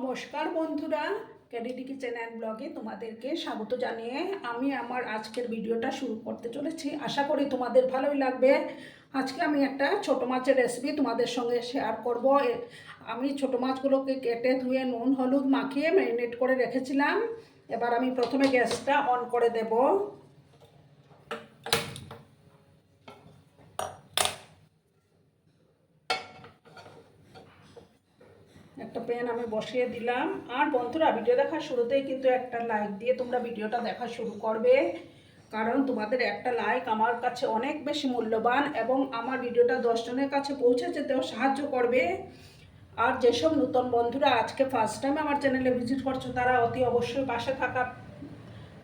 নমস্কার বন্ধুরা ক্যাডিটি kitchen and ব্লগে তোমাদেরকে স্বাগত জানিয়ে আমি আমার আজকের ভিডিওটা শুরু করতে চলেছি। আশা করি তোমাদের ভালোই লাগবে। আজকে আমি একটা ছোট মাছের রেসিপি তোমাদের সঙ্গে শেয়ার করব। আমি ছোট মাছগুলোকে কেটে ধুয়ে নুন, হলুদ মাখিয়ে ম্যারিনেট করে রেখেছিলাম। এবার আমি প্রথমে গ্যাসটা অন করে দেব। পেন আমি বসিয়ে দিলাম। আর বন্ধুরা ভিডিও দেখার শুরুতেই কিন্তু একটা লাইক দিয়ে তোমরা ভিডিওটা দেখা শুরু করবে। কারণ তোমাদের একটা লাইক আমার কাছে অনেক বেশি মূল্যবান এবং আমার ভিডিওটা দশজনের কাছে পৌঁছে যেতেও সাহায্য করবে। আর যেসব নতুন বন্ধুরা আজকে ফার্স্ট টাইম আমার চ্যানেলে ভিজিট করছ, তারা অতি অবশ্যই পাশে থাকা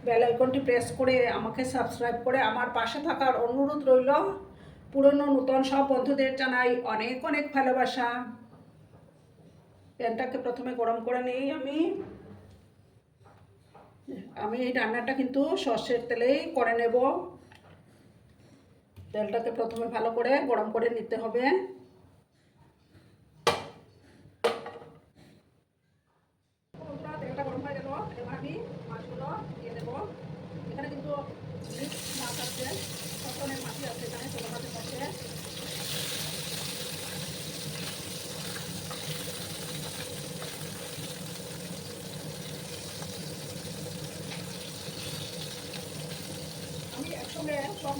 বেল আইকনটি প্রেস করে আমাকে সাবস্ক্রাইব করে আমার পাশে থাকার অনুরোধ রইল। পুরনো নতুন সব বন্ধুদের জানাই অনেক অনেক ভালোবাসা। প্যানটাকে প্রথমে গরম করে নিই আমি। আমি এই রান্নাটা কিন্তু সর্ষের তেলেই করে নেব। তেলটাকে প্রথমে ভালো করে গরম করে নিতে হবে। তেলটা গরম হয়ে গেল। এবার আমি মাছগুলো দিয়ে দেবো। এখানে কিন্তু মিক্স মাছ আছে সব ধরনের মাছই আছে এখানে ছোটো মাছের মধ্যে আমি একসঙ্গে সব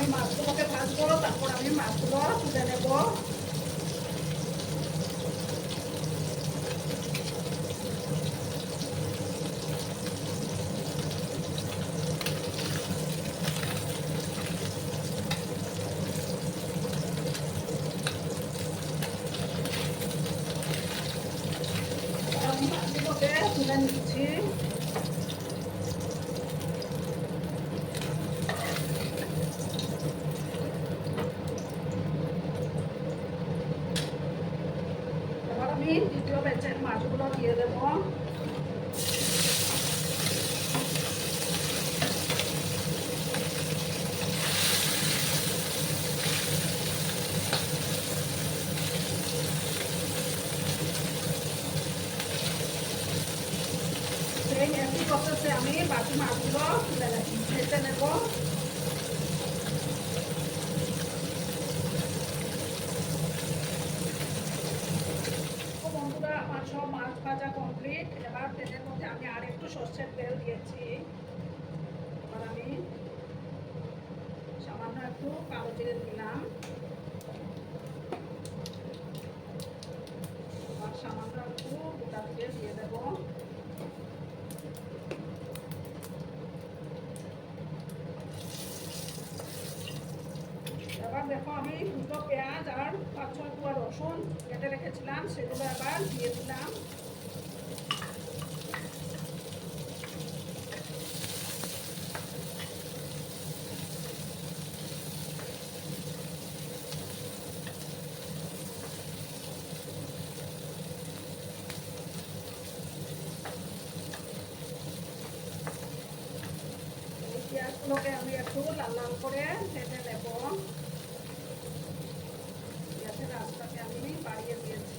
আমি মাছগুলোকে ভাজবো তারপর আমি মাছগুলো তুলে নেব আমি মাছগুলোকে তুলে নিচ্ছি এবার আমি দ্বিতীয় ব্যাচের মাছগুলো দিয়ে দেবো। সেই একই প্রসেসে আমি বাকি মাছগুলো ভেজে নেব তো বন্ধুরা আমার সব মাছ ভাজা কমপ্লিট এবার তেলের মধ্যে আমি আর একটু সর্ষের তেল দিয়েছি। এবার আমি সামান্য একটু কালো জিরে দিলাম। আর সামান্য একটু গোটা জিরে দিয়ে দেবো। এবার দেখো আমি দুটো পেঁয়াজ আর পাঁচ ছয় কুয়া রসুন কেটে রেখেছিলাম, সেগুলো এবার দিয়ে দিলাম এই পেঁয়াজগুলোকে আমি একটু লাল লাল করে ভেজে নেব গ্যাসের আঁচটাকে আমি বাড়িয়ে দিয়েছি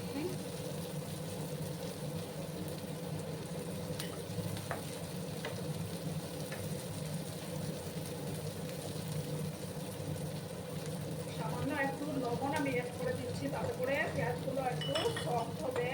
লবণ আমি অ্যাড করে দিচ্ছি তাতে করে পেঁয়াজগুলো একটু সফট হবে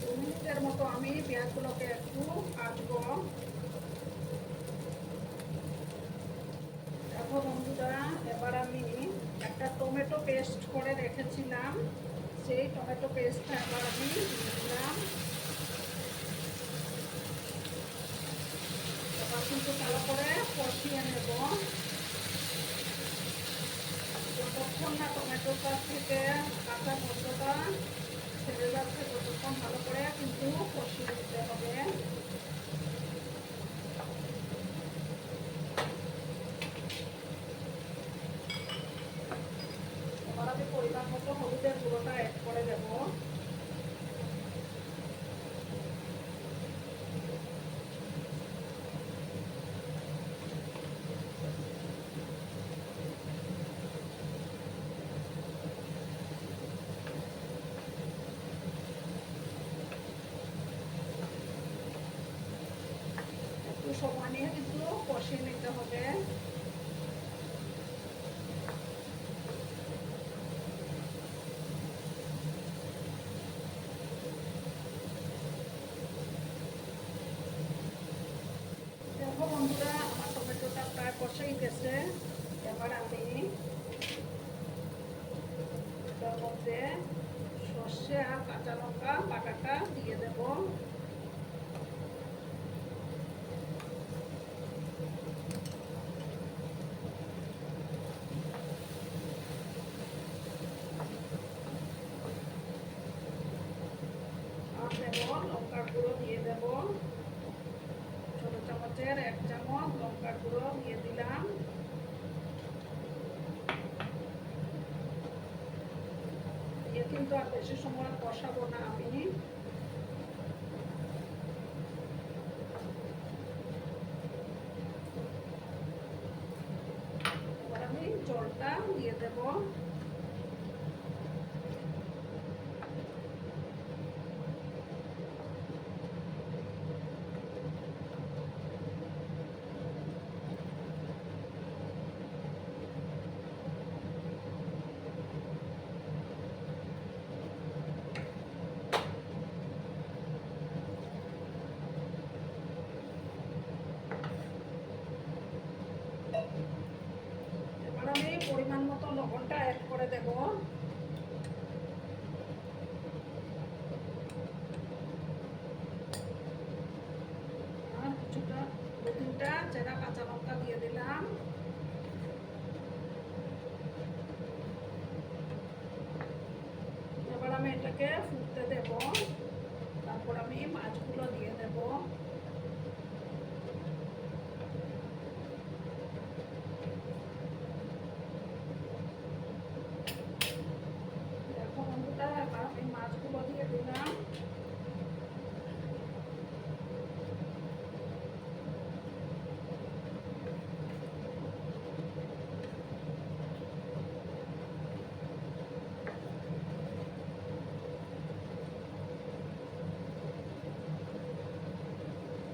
দু মিনিটের মতো আমি পেঁয়াজগুলোকে একটু কাটবো দেখো বন্ধুরা, এবার আমি একটা টমেটো পেস্ট করে রেখেছিলাম। সেই টমেটো পেস্টটা এবার আমি দিলাম। এবার কিন্তু ভালো করে কষিয়ে নেব। যতক্ষণ না টমেটোটা থেকে কাঁচা মশলাটা ছেড়ে যাচ্ছে ততক্ষণ ভালো করে কিন্তু কষিয়ে দিতে হবে এবার আমি পরিমাণ মতো হলুদের গুঁড়োটা অ্যাড করে দেবো। নিয়ে কিন্তু কষিয়ে নিতে হবে। বন্ধুরা, আমার টমেটোটা প্রায় কষেই গেছে। এবার আমি মধ্যে সর্ষে আর কাঁচা লঙ্কা, বাটাটা দিয়ে দেবো আর দেব লঙ্কার গুঁড়ো দিয়ে দেব ছোট চামচের এক চামচ লঙ্কার গুঁড়ো দিয়ে দিলাম দিয়ে কিন্তু আর বেশি সময় কষাবো না আমি জলটা দিয়ে দেবো। আমি পরিমাণ মতো লবণটা অ্যাড করে দেব। আর কিছুটা দু তিনটা কাঁচা লঙ্কা দিয়ে দিলাম। এবার আমি এটাকে ফুটতে দেব। তারপর আমি মাছগুলো দিয়ে দেবো দেখো বন্ধুরা এবার আমি মাছগুলো দিয়ে দিলাম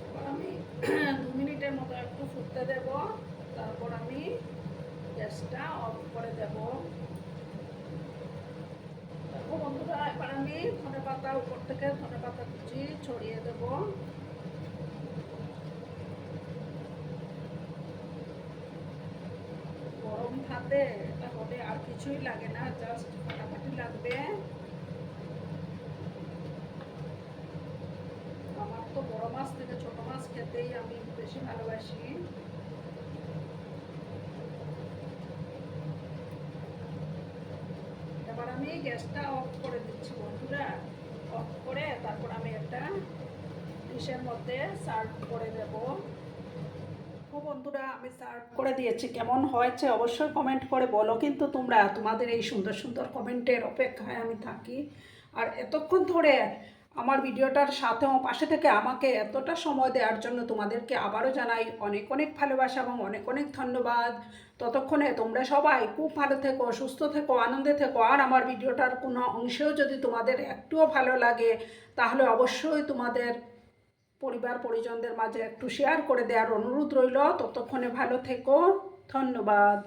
এবার আমি দু মিনিটের মতো একটু ফুটতে দেব, তারপর আমি গ্যাসটা অফ করে দেবো। দেখো বন্ধুরা, এবার আমি ধনে পাতা, উপর থেকে ধনে পাতা কুচি ছড়িয়ে দেব। গরম ভাতে এটা হলে আর কিছুই লাগে না, জাস্ট ফাটাফাটি লাগবে। আমার তো বড় মাছ থেকে ছোট মাছ খেতেই আমি বেশি ভালোবাসি। আমি গ্যাসটা অফ করে দিচ্ছি বন্ধুরা। অফ করে তারপর আমি একটা ডিশের মধ্যে সার্ভ করে দেব ও বন্ধুরা, আমি সার্ভ করে দিয়েছি। কেমন হয়েছে অবশ্যই কমেন্ট করে বলো। কিন্তু তোমরা তোমাদের এই সুন্দর সুন্দর কমেন্টের অপেক্ষায় আমি থাকি। আর এতক্ষণ ধরে আমার ভিডিওটার সাথেও পাশে থেকে আমাকে এতটা সময় দেওয়ার জন্য তোমাদেরকে আবারও জানাই অনেক অনেক ভালোবাসা এবং অনেক অনেক ধন্যবাদ। ততক্ষণে তোমরা সবাই খুব ভালো থেকো, সুস্থ থেকো, আনন্দে থেকো। আর আমার ভিডিওটার কোনো অংশেও যদি তোমাদের একটুও ভালো লাগে, তাহলে অবশ্যই তোমাদের পরিবার পরিজনদের মাঝে একটু শেয়ার করে দেওয়ার অনুরোধ রইল। ততক্ষণে ভালো থেকো। ধন্যবাদ।